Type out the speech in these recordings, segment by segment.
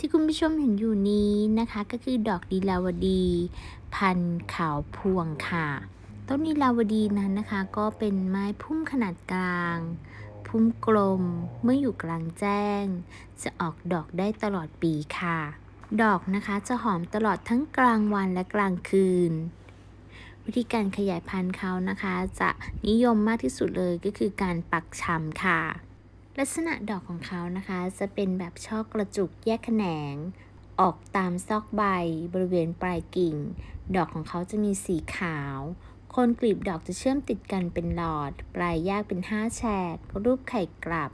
ที่คุณผู้ชมเห็นอยู่นี้นะคะก็คือดอกดีลาวดี พันขาวพวงค่ะ ต้นดีลาวดีนั้นนะคะก็เป็นไม้พุ่มขนาดกลาง พุ่มกลมเมื่ออยู่กลางแจ้ง จะออกดอกได้ตลอดปีค่ะ ดอกนะคะจะหอมตลอดทั้งกลางวันและกลางคืน วิธีการขยายพันธุ์เขานะคะ จะนิยมมากที่สุดเลยก็คือการปักชำค่ะ ลักษณะดอกของเขานะคะ จะเป็นแบบช่อกระจุกแยกแขนง ออกตามซอกใบ บริเวณปลายกิ่ง ดอกของเขาจะมีสีขาว โคนกลีบดอกจะเชื่อมติดกันเป็นหลอด ปลายแยกเป็นห้าแฉก รูปไข่กลับ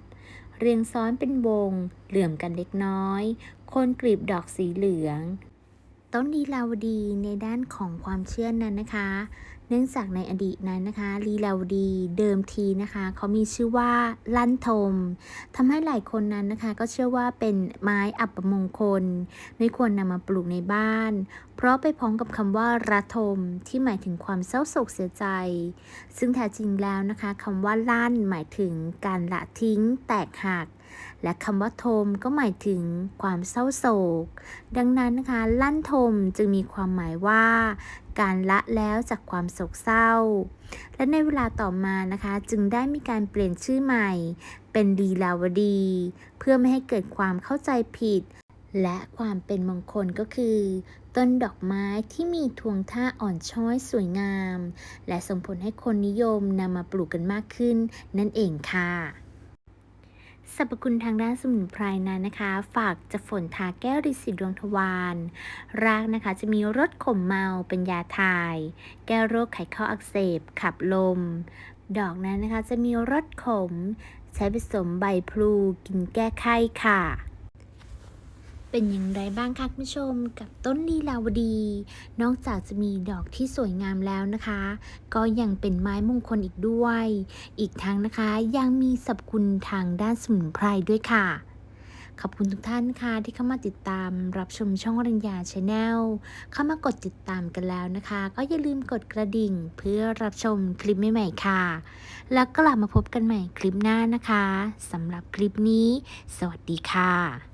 เรียงซ้อนเป็นวง เหลื่อมกันเล็กน้อย โคนกลีบดอกสีเหลือง ต้นลีลาวดีในด้านของความเชื่อนั้นนะคะ เนื่องจากในอดีตนั้นนะคะลีลาวดีเดิมทีนะคะเขามีชื่อว่าลั่นทมทำให้หลายคนนั้นนะคะ ก็เชื่อว่าเป็นไม้อัปมงคล ไม่ควรนำมาปลูกในบ้าน เพราะไปพ้องกับคำว่าระทม ที่หมายถึงความเศร้าโศกเสียใจ ซึ่งแท้จริงแล้วนะคะคำว่าลั่นหมายถึงการละทิ้ง แตกหัก และคำว่าทมก็หมายถึงความเศร้าโศก ดังนั้นนะคะ ลั่นทมจึงมีความหมายว่า การละแล้วจากความโศกเศร้า และในเวลาต่อมานะคะ จึงได้มีการเปลี่ยนชื่อใหม่ เป็นลีลาวดี เพื่อไม่ให้เกิดความเข้าใจผิด และความเป็นมงคลก็คือต้นดอกไม้ที่มีทวงท่าอ่อนช้อยสวยงาม และส่งผลให้คนนิยมนำมาปลูกกันมากขึ้น นั่นเองค่ะ สรรพคุณทางด้านสมุนไพรนั้นนะคะ ฝากจะฝนทาแก้วริสิดวงทวารรากนะคะจะมีรสขมเมาเป็นยาทาย แก้โรคไขข้ออักเสบ ขับลม ดอกนั้นนะคะจะมีรสขม ใช้ผสมใบพลูกินแก้ไข้ค่ะ เป็นอย่างไรบ้างคะคุณผู้ชมกับต้นลีลาวดี นอกจากจะมีดอกที่สวยงามแล้วนะคะ ก็ยังเป็นไม้มงคลอีกด้วย อีกทั้งนะคะยังมีสรรพคุณทางด้านสมุนไพรด้วยค่ะขอบคุณทุกท่านค่ะที่เข้ามาติดตามรับชมช่องรัญญาชาแนลเข้ามากดติดตามกันแล้วนะคะ ก็อย่าลืมกดกระดิ่งเพื่อรับชมคลิปใหม่ๆค่ะ แล้วกลับมาพบกันใหม่คลิปหน้านะคะสำหรับคลิปนี้ สวัสดีค่ะ